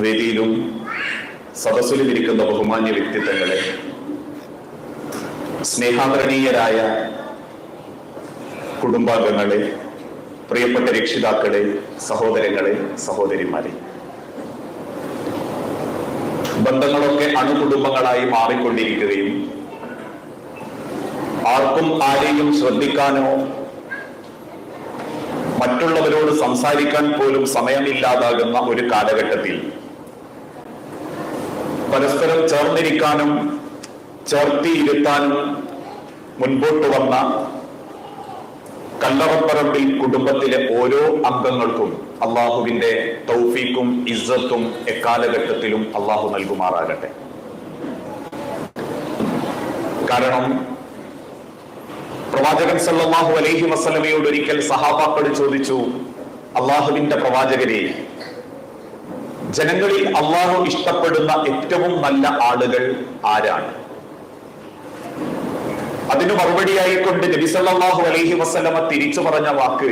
വേദിയിലും സദസ്സിലും ഇരിക്കുന്ന ബഹുമാന്യ വ്യക്തിത്വങ്ങളെ സ്നേഹാദരണീയരായ കുടുംബാംഗങ്ങളെ പ്രിയപ്പെട്ട രക്ഷിതാക്കളെ സഹോദരങ്ങളെ സഹോദരിമാരെ. ബന്ധങ്ങളൊക്കെ അണുകുടുംബങ്ങളായി മാറിക്കൊണ്ടിരിക്കുകയും ആർക്കും ആരെയും ശ്രദ്ധിക്കാനോ മറ്റുള്ളവരോട് സംസാരിക്കാൻ പോലും സമയമില്ലാതാകുന്ന ഒരു കാലഘട്ടത്തിൽ പരസ്പരം ചേർന്നിരിക്കാനും ചേർത്തിയിരുത്താനും മുൻപോട്ട് വന്ന കല്ലറപ്പറമ്പിൽ കുടുംബത്തിലെ ഓരോ അംഗങ്ങൾക്കും അള്ളാഹുവിന്റെ തൗഫീക്കും ഇസ്സത്തും എക്കാലഘട്ടത്തിലും അള്ളാഹു നൽകുമാറാകട്ടെ. കാരണം പ്രവാചകൻ സല്ലാഹു അലൈഹി വസല്ലമയോട് ഒരിക്കൽ സഹാബാക്കൾ ചോദിച്ചു അള്ളാഹുവിന്റെ പ്രവാചകരെ ജനങ്ങളിൽ അള്ളാഹു ഇഷ്ടപ്പെടുന്ന ഏറ്റവും നല്ല ആളുകൾ ആരാണ്? അതിന് മറുപടിയായിക്കൊണ്ട് കൊണ്ട് നബിസല്ലാഹു അലൈഹി വസ്ലമ തിരിച്ചു പറഞ്ഞ വാക്ക്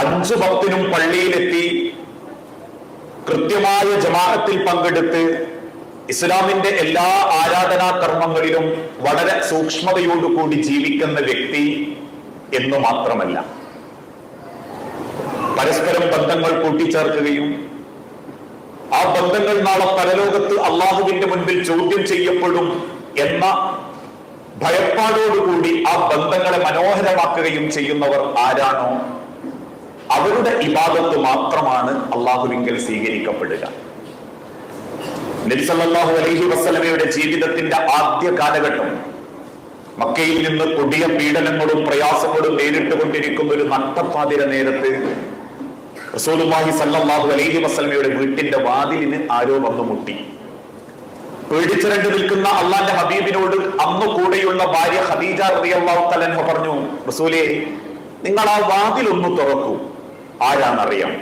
അഞ്ചു ഭക്തിനും പള്ളിയിലെത്തി കൃത്യമായ ജമാഅത്തിൽ പങ്കെടുത്ത് ഇസ്ലാമിന്റെ എല്ലാ ആരാധനാ കർമ്മങ്ങളിലും വളരെ സൂക്ഷ്മതയോടുകൂടി ജീവിക്കുന്ന വ്യക്തി എന്നു മാത്രമല്ല. പരസ്പരം ബന്ധങ്ങൾ കൂട്ടിച്ചേർക്കുകയും ആ ബന്ധങ്ങൾ നാളെ പരലോകത്ത് അള്ളാഹുവിന്റെ മുൻപിൽ ചോദ്യം ചെയ്യപ്പെടും എന്ന ഭയപ്പാടോടുകൂടി ആ ബന്ധങ്ങളെ മനോഹരമാക്കുകയും ചെയ്യുന്നവർ ആരാണോ അവരുടെ ഇബാദത്ത് മാത്രമാണ് അള്ളാഹുവിങ്കൽ സ്വീകരിക്കപ്പെടുക. നബിസല്ലാഹു അലൈഹി വസ്ലമയുടെ ജീവിതത്തിന്റെ ആദ്യ കാലഘട്ടം മക്കയിൽ നിന്ന് കൊടിയ പീഡനങ്ങളും പ്രയാസങ്ങളും നേരിട്ടുകൊണ്ടിരിക്കുന്ന ഒരു നട്ടപ്പാതിര നേരത്ത് സല്ലല്ലാഹു അലൈഹി വസല്ലമയുടെ വീട്ടിന്റെ വാതിലിന് ആരോ വന്നു മുട്ടി. പേടിച്ചിരണ്ട് നിൽക്കുന്ന അള്ളാന്റെ ഹബീബിനോട് അന്ന് കൂടെയുള്ള ഭാര്യ ഖദീജ റളിയല്ലാഹു പറഞ്ഞു റസൂലേ നിങ്ങൾ ആ വാതിൽ ഒന്ന് തുറക്കൂ. ആരാണറിയാം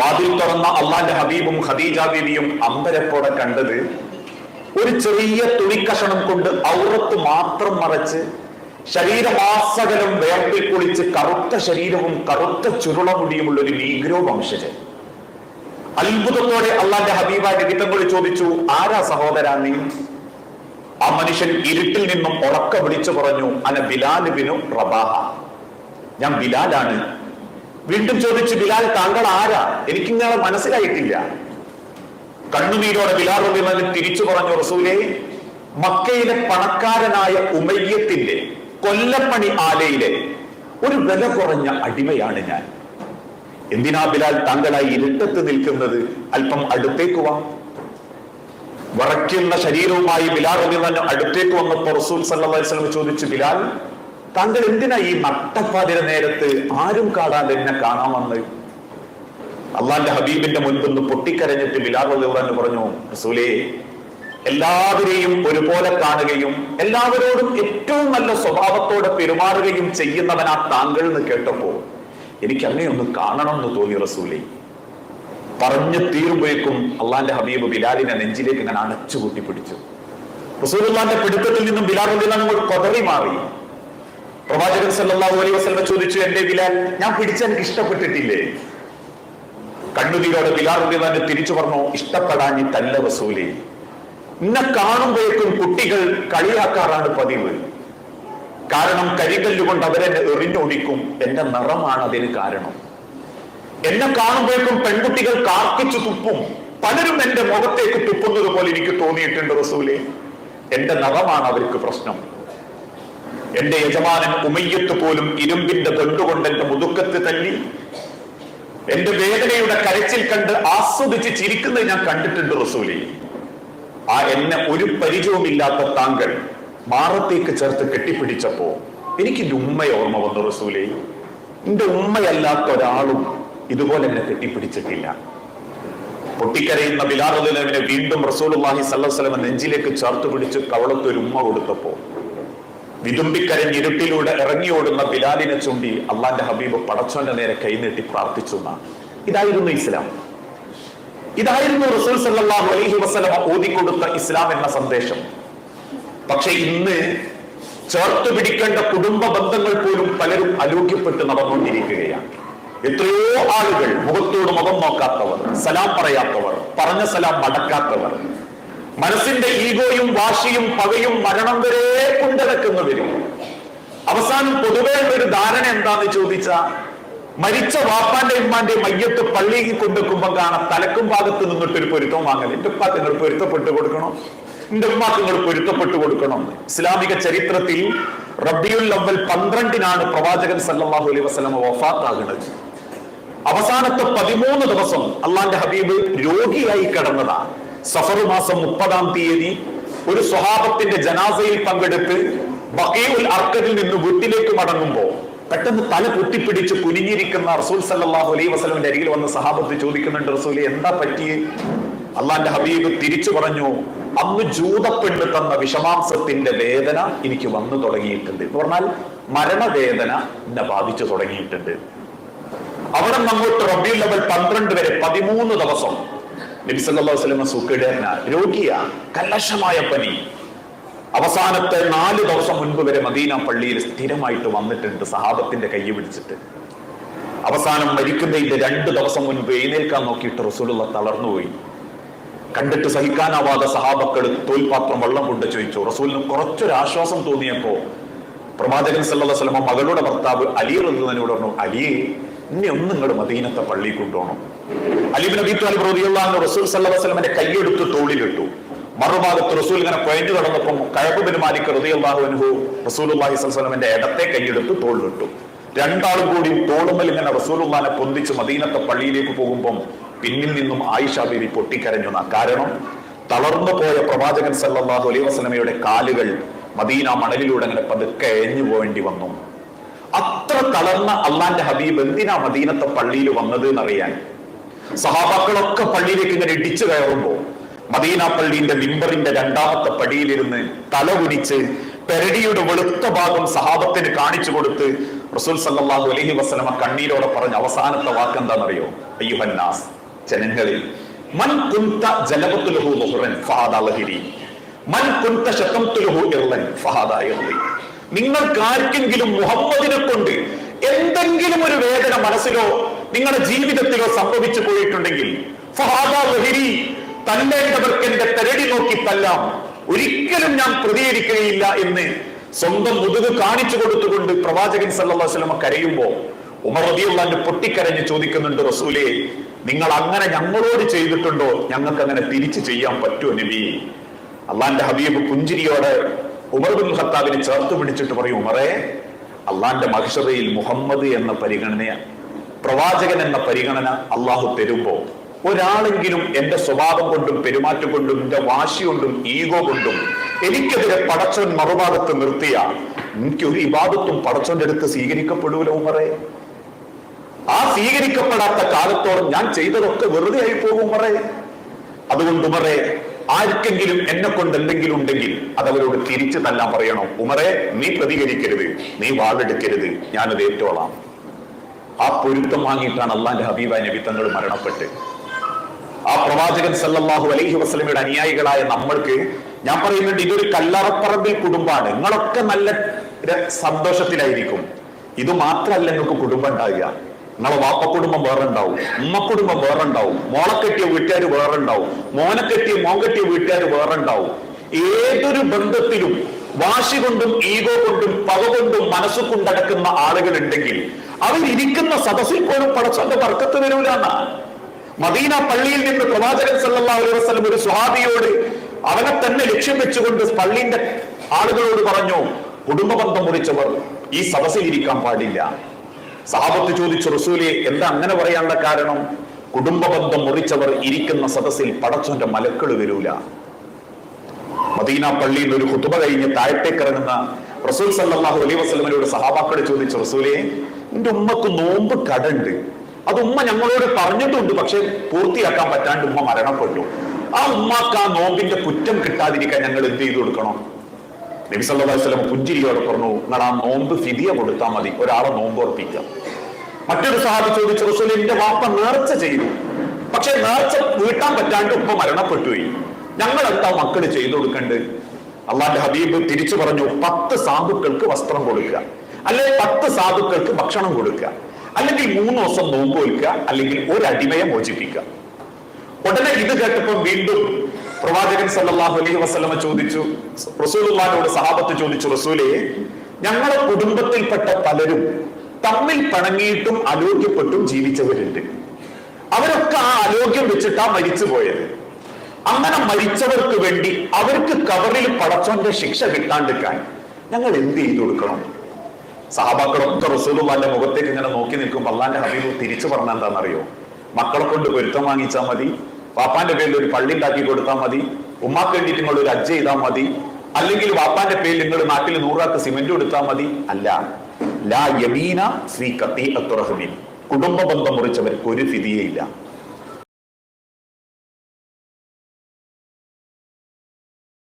വാതിൽ തുറന്ന അള്ളാന്റെ ഹബീബും ഖദീജ ബീവിയും അമ്പരപ്പോടെ കണ്ടത് ഒരു ചെറിയ തുണിക്കഷണം കൊണ്ട് ഔറത്ത് മാത്രം മറച്ച് ശരീരമാസകലം വേർപ്പിൽ കുളിച്ച് കറുത്ത ശരീരവും കറുത്ത ചുരുളമുടിയുമുള്ള ഒരു നീഗ്രോ വംശജൻ അത്ഭുതത്തോടെ അള്ളാന്റെ ഹബീബ രവിതങ്ങൾ ചോദിച്ചു ആരാ സഹോദരാ നീ ആ മനുഷ്യൻ ഇരുട്ടിൽ നിന്നും ഉറക്ക വിളിച്ചു പറഞ്ഞു അന ബിലാലുബിനു റബാഹ. ഞാൻ ബിലാലാണ്. വീണ്ടും ചോദിച്ചു ബിലാൽ താങ്കൾ ആരാ? എനിക്ക് നിങ്ങളെ മനസ്സിലായിട്ടില്ല. കണ്ണുനീരോടെ ബിലാൽ റബിമാൻ തിരിച്ചു പറഞ്ഞു റസൂലേ മക്കയിലെ പണക്കാരനായ ഉമയ്യത്തിന്റെ കൊല്ലപ്പണി ആലയിലെ ഒരു വില കുറഞ്ഞ അടിമയാണ് ഞാൻ. എന്തിനാ ബിലാൽ താങ്കളായി ഇരുട്ടത്ത് നിൽക്കുന്നത്? അല്പം അടുത്തേക്ക് വാ. വറയ്ക്കുന്ന ശരീരവുമായി ബിലാൽ തന്നെ അടുത്തേക്ക് വന്നപ്പോൾ റസൂൽ വസല്ലം ചോദിച്ചു ബിലാൽ താങ്കൾ എന്തിനാ ഈ നട്ടപ്പാതിര നേരത്ത് ആരും കാണാതെ എന്നെ കാണാമെന്ന് അള്ളാന്റെ ഹബീബിന്റെ മുൻപിന്ന് പൊട്ടിക്കരഞ്ഞിട്ട് ബിലാൽ പറഞ്ഞു റസൂലേ എല്ലാവരെയും ഒരുപോലെ കാണുകയും എല്ലാവരോടും ഏറ്റവും നല്ല സ്വഭാവത്തോടെ പെരുമാറുകയും ചെയ്യുന്നവനാ താങ്കൾ എന്ന് കേട്ടപ്പോ എനിക്ക് അങ്ങനെ ഒന്ന് കാണണം എന്ന് തോന്നി റസൂലി. പറഞ്ഞു തീരുമ്പോഴേക്കും അള്ളാന്റെ ഹബീബ് ബിലാലിനെ നെഞ്ചിലേക്ക് ഇങ്ങനെ അണച്ചു കൂട്ടി പിടിച്ചു. റസൂലുള്ളാന്റെ പിടുത്തത്തിൽ നിന്നും ബിലാൽ റബിലാൽ കൊതറി മാറി. പ്രവാചകൻ സല്ലല്ലാഹു അലൈഹി ചോദിച്ചു എന്റെ ബിലാൽ ഞാൻ പിടിച്ച എനിക്ക് ഇഷ്ടപ്പെട്ടിട്ടില്ലേ? കണ്ണുനീരോടെ ബിലാൽ റബിലാൽ തിരിച്ചു പറഞ്ഞു ഇഷ്ടപ്പെടാൻ തല്ല വസൂലേ എന്നെ കാണുമ്പോഴേക്കും കുട്ടികൾ കളിയാക്കാറാണ് പതിവ്. കാരണം കരികല്ലുകൊണ്ട് അവരെന്നെ എറിഞ്ഞൊടിക്കും. എന്റെ നിറമാണ് അതിന് കാരണം. എന്നെ കാണുമ്പോഴേക്കും പെൺകുട്ടികൾ കാർക്കിച്ചു തുപ്പും. പലരും എന്റെ മുഖത്തേക്ക് തുപ്പുന്നത് പോലെ എനിക്ക് തോന്നിയിട്ടുണ്ട് റസൂലെ. എന്റെ നിറമാണ് അവർക്ക് പ്രശ്നം. എന്റെ യജമാനൻ ഉമയ്യത്ത് പോലും ഇരുമ്പിന്റെ തൊണ്ടുകൊണ്ട് എന്റെ മുതുക്കത്ത് തല്ലി. എന്റെ വേദനയുടെ കരച്ചിൽ കണ്ട് ആസ്വദിച്ച് ചിരിക്കുന്നത് ഞാൻ കണ്ടിട്ടുണ്ട് റസൂലി. ആ എന്നെ ഒരു പരിചയവുമില്ലാത്ത താങ്കൾ മാറത്തേക്ക് ചേർത്ത് കെട്ടിപ്പിടിച്ചപ്പോ എനിക്ക് എന്റെ ഉമ്മ ഓർമ്മ വന്നു റസൂലേ. എന്റെ ഉമ്മയല്ലാത്ത ഒരാളും ഇതുപോലെ എന്നെ കെട്ടിപ്പിടിച്ചിട്ടില്ല. പൊട്ടിക്കരയുന്ന ബിലാറുദ്ദീനെ വീണ്ടും റസൂലുള്ളാഹി സല്ലാസ്ലമ നെഞ്ചിലേക്ക് ചേർത്ത് പിടിച്ച് കവളത്തൊരു ഉമ്മ കൊടുത്തപ്പോ വിതുമ്പിക്കരൻ ഇരുട്ടിലൂടെ ഇറങ്ങിയോടുന്ന ബിലാലിനെ ചൂണ്ടി അള്ളാന്റെ ഹബീബ് പടച്ചോന്റെ നേരെ കൈനീട്ടി പ്രാർത്ഥിച്ചു ഇതായിരുന്നു ഇസ്ലാം. ഇതായിരുന്നു റസൂൽ സല്ലാഹു അലൈഹി വസല്ലമ ഓതിക്കൊടുത്ത ഇസ്ലാം എന്ന സന്ദേശം. പക്ഷെ ഇന്ന് ചേർത്ത് പിടിക്കേണ്ട കുടുംബ ബന്ധങ്ങൾ പോലും പലരും അലോഗ്യപ്പെട്ട് നടന്നുകൊണ്ടിരിക്കുകയാണ്. എത്രയോ ആളുകൾ മുഖത്തോട് മുഖം നോക്കാത്തവർ സലാം പറയാത്തവർ പറഞ്ഞ സലാം മടക്കാത്തവർ മനസ്സിന്റെ ഈഗോയും വാശിയും പകയും മരണം വരെ കൊണ്ടിടക്കുന്നവരും അവസാനം പൊതുവേ ഒരു ധാരണ എന്താന്ന് ചോദിച്ച മരിച്ച വാപ്പാന്റെ ഉമ്മാന്റെ മയ്യത്ത് പള്ളിയിൽ കൊണ്ടുവെക്കുമ്പോ കാണാം തലക്കും ഭാഗത്ത് നിന്നിട്ട് ഒരു പൊരുത്തം വാങ്ങൽ എന്റെ ഉപ്പാ നിങ്ങൾ പൊരുത്തപ്പെട്ട് കൊടുക്കണം? എന്റെ ഉമ്മാക്ക് നിങ്ങൾ പൊരുത്തപ്പെട്ട് കൊടുക്കണം? ഇസ്ലാമിക ചരിത്രത്തിൽ റബിയുൽ അവൽ പന്ത്രണ്ടിനാണ് പ്രവാചകൻ സല്ലാഹു അലൈ വസ്ലമ വഫാത്താകുന്നത്. അവസാനത്തെ പതിമൂന്ന് ദിവസം അള്ളാന്റെ ഹബീബ് രോഗിയായി കിടന്നതാ സഫർ മാസം മുപ്പതാം തീയതി ഒരു സ്വഹാബത്തിന്റെ ജനാസയിൽ പങ്കെടുത്ത് ബക്കീഉൽ അർക്കതിൽ നിന്ന് വീട്ടിലേക്ക് മടങ്ങുമ്പോ പെട്ടെന്ന് തല പൊട്ടിപ്പിടിച്ച് കുനിഞ്ഞിരിക്കുന്ന റസൂൽ സല്ലാഹു അലൈഹി വസ്ലമിന്റെ അരികിൽ വന്ന് സഹാബത്ത് ചോദിക്കുന്നുണ്ട് റസൂൽ എന്താ പറ്റിയേ? അള്ളാന്റെ ഹബീബ് തിരിച്ചു പറഞ്ഞു അന്ന് ജൂതപ്പെണ്ണ് തന്ന വിഷമാംസത്തിന്റെ വേദന എനിക്ക് വന്നു തുടങ്ങിയിട്ടുണ്ട്. എന്ന് പറഞ്ഞാൽ മരണവേദന എന്നെ ബാധിച്ചു തുടങ്ങിയിട്ടുണ്ട്. അവിടെ നമ്മോട്ട് റബിയുൽ ലെവൽ പന്ത്രണ്ട് വരെ പതിമൂന്ന് ദിവസം നബി സല്ലല്ലാഹു അലൈഹി വസല്ലം സുഖിടന രോഗിയ കലശമായ പനി അവസാനത്തെ നാല് ദിവസം മുൻപ് വരെ മദീന പള്ളിയിൽ സ്ഥിരമായിട്ട് വന്നിട്ടുണ്ട് സഹാബത്തിന്റെ കൈ പിടിച്ചിട്ട്. അവസാനം മരിക്കുന്നതിന്റെ രണ്ട് ദിവസം മുൻപ് എഴുന്നേൽക്കാൻ നോക്കിയിട്ട് റസൂലുള്ള തളർന്നുപോയി കണ്ടിട്ട് സഹിക്കാനാവാതെ സഹാബക്കൾ തോൽപാത്രം വെള്ളം കൊണ്ട് ചോദിച്ചു റസൂലിന് കുറച്ചൊരു ആശ്വാസം തോന്നിയപ്പോ? പ്രവാചകൻ അലൈഹി വസല്ലം മകളുടെ ഭർത്താവ് അലി റഹ്ലാനോട് പറഞ്ഞു അലിയെ ഇനി ഒന്നും നിങ്ങൾ മദീനത്തെ പള്ളിയിൽ കൊണ്ടുപോകണം. അലിബിൻ അബി താലിബ് റളിയല്ലാഹു റസൂൽ സല്ലല്ലാഹു അലൈഹി വസല്ലമന്റെ കൈയെടുത്ത് തോളിലിട്ടു. മറുഭാഗത്ത് റസൂൽ ഇങ്ങനെ കുഴഞ്ഞു കിടന്നപ്പം ബിൻ മാലിക് സ്വല്ലല്ലാഹു അലൈഹി വസല്ലമന്റെ ഇടത്തെ കൈയെടുത്ത് തോളിലിട്ടു രണ്ടാളും കൂടി തോളുമ്മൽ ഇങ്ങനെ റസൂലുള്ളാനെ പൊന്തിച്ച് മദീനത്തെ പള്ളിയിലേക്ക് പോകുമ്പം പിന്നിൽ നിന്നും ആയിഷാ ബീവി പൊട്ടിക്കരഞ്ഞു. കാരണം തളർന്നു പോയ പ്രവാചകൻ സല്ലാഹു അലൈഹി വസ്ലമയുടെ കാലുകൾ മദീന മണലിലൂടെ അങ്ങനെ പതുക്കെ എഞ്ഞു പോകേണ്ടി വന്നു. അത്ര തളർന്ന അള്ളാന്റെ ഹബീബ് എന്തിനാ മദീനത്തെ പള്ളിയിൽ വന്നത് എന്നറിയാൻ? സഹാബാക്കളൊക്കെ പള്ളിയിലേക്ക് ഇങ്ങനെ ഇടിച്ചു കയറുമ്പോ മദീന പള്ളിന്റെ മിമ്പറിന്റെ രണ്ടാമത്തെ പടിയിലിരുന്ന് തല കുനിച്ച് പെരടിയുടെ വെളുത്ത ഭാഗം സഹാബത്തിന് കാണിച്ചു കൊടുത്ത് റസൂൽ സല്ലല്ലാഹു അലൈഹി വസല്ലമ കണ്ണീരോടെ പറഞ്ഞ അവസാനത്തെ വാക്ക് എന്താണെന്നറിയോ? അയ്യുഹന്നാസ് ജനങ്ങളിൽ മൻ കുന്ത ജലബത്തുലഹു ളുഹ്റൻ ഫഹാദ മൻ കുന്ത ശതംതുലഹു ഇർലൻ ഫഹാദ ഇർലി നിങ്ങൾക്ക് ആർക്കെങ്കിലും മുഹമ്മദിനെ കൊണ്ട് എന്തെങ്കിലും ഒരു വേദന മനസ്സിലോ നിങ്ങളുടെ ജീവിതത്തിലോ സംഭവിച്ചു പോയിട്ടുണ്ടെങ്കിൽ ഫഹാദ തല്ലേണ്ടവർക്ക് എന്റെ തെരടി നോക്കി തല്ലാം ഒരിക്കലും ഞാൻ പ്രതികരിക്കുകയില്ല എന്ന് സ്വന്തം മുതുക് കാണിച്ചു കൊടുത്തുകൊണ്ട് പ്രവാചകൻ വസല്ലമ കരയുമ്പോ ഉമർ റബിയുള്ളാന്റെ പൊട്ടിക്കരഞ്ഞ് ചോദിക്കുന്നുണ്ട് റസൂലെ നിങ്ങൾ അങ്ങനെ ഞങ്ങളോട് ചെയ്തിട്ടുണ്ടോ? ഞങ്ങൾക്ക് അങ്ങനെ തിരിച്ചു ചെയ്യാൻ പറ്റുമോ നബി? അള്ളാന്റെ ഹബീബ് പുഞ്ചിരിയോടെ ഉമർ ബിൻ ഖത്താബിനെ ചേർത്ത് പിടിച്ചിട്ട് പറയും ഉമറേ അള്ളാന്റെ മഹിഷതയിൽ മുഹമ്മദ് എന്ന പരിഗണനയാണ് പ്രവാചകൻ എന്ന പരിഗണന അള്ളാഹു തരുമ്പോ ഒരാളെങ്കിലും എന്റെ സ്വഭാവം കൊണ്ടും പെരുമാറ്റം കൊണ്ടും എന്റെ വാശി കൊണ്ടും ഈഗോ കൊണ്ടും എനിക്കെതിരെ പടച്ചോൻ മറുഭാഗത്ത് നിർത്തിയ എനിക്ക് ഒരു ഇബാദത്തും പടച്ചോന്റെ അടുത്ത് സ്വീകരിക്കപ്പെടൂല ഉമറേ. ആ സ്വീകരിക്കപ്പെടാത്ത കാലത്തോളം ഞാൻ ചെയ്തതൊക്കെ വെറുതെ ആയി പോകും ഉമറേ. അതുകൊണ്ട് ഉമറേ ആർക്കെങ്കിലും എന്നെ കൊണ്ട് എന്തെങ്കിലും ഉണ്ടെങ്കിൽ അതവരോട് തിരിച്ചു തല്ലാൻ പറയണം. ഉമറെ നീ പ്രതികരിക്കരുത് നീ വാളെടുക്കരുത് ഞാനത് ഏറ്റോളാം. ആ പൊരുത്തം വാങ്ങിയിട്ടാണ് അള്ളാന്റെ ഹബീബ നബി തങ്ങൾ മരണപ്പെട്ട്. ആ പ്രവാചകൻ സല്ലാഹു അലൈഹി വസല്ലമയുടെ അനുയായികളായ നമ്മൾക്ക് ഞാൻ പറയുന്നുണ്ട് ഇതൊരു കല്ലറപ്പറമ്പിൽ കുടുംബമാണ്. നിങ്ങളൊക്കെ നല്ല സന്തോഷത്തിലായിരിക്കും. ഇത് മാത്രമല്ല നിങ്ങൾക്ക് കുടുംബം ഉണ്ടാവുക. നിങ്ങളെ വാപ്പ കുടുംബം വേറെ ഉണ്ടാവും ഉമ്മ കുടുംബം വേറെ ഉണ്ടാവും മോളെ കെട്ടിയ വീട്ടുകാർ വേറെ ഉണ്ടാവും മോനെ കെട്ടിയ മോൻ കെട്ടിയ വീട്ടുകാർ വേറെ ഉണ്ടാവും ഏതൊരു ബന്ധത്തിലും വാശി കൊണ്ടും ഈഗോ കൊണ്ടും പക കൊണ്ടും മനസ്സ് കൊണ്ടടക്കുന്ന ആളുകൾ ഉണ്ടെങ്കിൽ അവരിരിക്കുന്ന സദസ്സിൽ പോലും പടച്ചോന്റെ വർക്കത്ത് വരൂലെന്നാ. മദീന പള്ളിയിൽ നിന്ന് പ്രവാചകൻ സല്ലല്ലാഹു അലൈഹി വസല്ലം ഒരു സ്വഹാബിയോട് അവനെ തന്നെ ലക്ഷ്യം വെച്ചുകൊണ്ട് പള്ളിന്റെ ആളുകളോട് പറഞ്ഞു കുടുംബബന്ധം മുറിച്ചവർ ഈ സദസ്സിൽ ഇരിക്കാൻ പാടില്ല. സഹാബത്ത് ചോദിച്ചു റസൂലെ എന്താ അങ്ങനെ പറയാനുള്ള കാരണം? കുടുംബബന്ധം മുറിച്ചവർ ഇരിക്കുന്ന സദസ്സിൽ പടച്ചോന്റെ മലക്കൾ വരൂല. മദീന പള്ളിയിൽ ഒരു ഹുതുബ കഴിഞ്ഞ് താഴത്തേക്ക് ഇറങ്ങുന്ന റസൂൽ സല്ലാഹു അലൈഹി വസ്ലമിനോട് സഹാബാക്കളെ ചോദിച്ചു റസൂലെ എന്റെ ഉമ്മക്ക് നോമ്പ് കടണ്ട്. അത് ഉമ്മ ഞങ്ങളോട് പറഞ്ഞിട്ടുണ്ട് പക്ഷെ പൂർത്തിയാക്കാൻ പറ്റാണ്ട് ഉമ്മ മരണപ്പെട്ടു. ആ ഉമ്മാക്ക് ആ നോമ്പിന്റെ കുറ്റം കിട്ടാതിരിക്കാൻ ഞങ്ങൾ എന്ത് ചെയ്തു കൊടുക്കണം? നബി സല്ലല്ലാഹു അലൈഹി വസല്ലം പുഞ്ചിരിയോടെ പറഞ്ഞു നിങ്ങൾ ആ നോമ്പ് ഫിദിയ കൊടുത്താൽ മതി ഒരാളെ നോമ്പ് ഉറപ്പിക്കാം മറ്റൊരു സഹാബി ചോദിച്ചു റസൂൽ എന്റെ വാപ്പ നേർച്ച ചെയ്തു. പക്ഷെ നേർച്ച വീട്ടാൻ പറ്റാണ്ട് ഉപ്പ മരണപ്പെട്ടുപോയി ഞങ്ങൾ എന്താ മക്കൾ ചെയ്തു കൊടുക്കേണ്ടത് അള്ളാന്റെ ഹബീബ് തിരിച്ചു പറഞ്ഞു പത്ത് സാധുക്കൾക്ക് വസ്ത്രം കൊടുക്കുക. അല്ലെ പത്ത് സാധുക്കൾക്ക് ഭക്ഷണം കൊടുക്കുക. അല്ലെങ്കിൽ മൂന്ന് ദിവസം നോമ്പ് വയ്ക്കുക അല്ലെങ്കിൽ ഒരു അടിമയെ മോചിപ്പിക്കുക. ഉടനെ ഇത് കേട്ടപ്പോൾ വീണ്ടും പ്രവാചകൻ സല്ലാഹു അലൈഹി വസ്ലമ ചോദിച്ചു റസൂലുള്ളാഹിനോട് സഹാബത്ത് ചോദിച്ചു റസൂലെ ഞങ്ങളുടെ കുടുംബത്തിൽപ്പെട്ട പലരും തമ്മിൽ പണങ്ങിയിട്ടും അലോഗ്യപ്പെട്ടും ജീവിച്ചവരുണ്ട്. അവരൊക്കെ ആ അലോഗ്യം വെച്ചിട്ടാ മരിച്ചു പോയത് അങ്ങനെ മരിച്ചവർക്ക് വേണ്ടി അവർക്ക് കവറിൽ പടച്ചോന്റെ ശിക്ഷ കിട്ടാണ്ടിരിക്കാൻ ഞങ്ങൾ എന്ത് ചെയ്തു കൊടുക്കണം? സഹാബാക്കളൊക്കെ റസൂലുമാന്റെ മുഖത്തേക്ക് ഇങ്ങനെ നോക്കി നിൽക്കുമ്പോൾ അള്ളാന്റെ ഹബീബ് തിരിച്ചു പറഞ്ഞ എന്താണെന്നറിയോ? മക്കളെ കൊണ്ട് പൊരുത്തം വാങ്ങിച്ചാൽ മതി വാപ്പാന്റെ പേരിൽ ഒരു പള്ളി ഉണ്ടാക്കി കൊടുത്താൽ മതി ഉമ്മാക്ക് വേണ്ടിയിട്ട് നിങ്ങൾ ഒരു അജ്ജ ചെയ്താൽ മതി അല്ലെങ്കിൽ വാപ്പാന്റെ പേരിൽ നിങ്ങൾ നാട്ടിൽ നൂറാക്ക് സിമെന്റ് കൊടുത്താൽ മതി. അല്ല. ലാ യമീന ശ്രീ കത്തി അത്തുറഹുബീൻ കുടുംബ ബന്ധം മുറിച്ചവർക്ക് ഒരു ഫിതിയയില്ല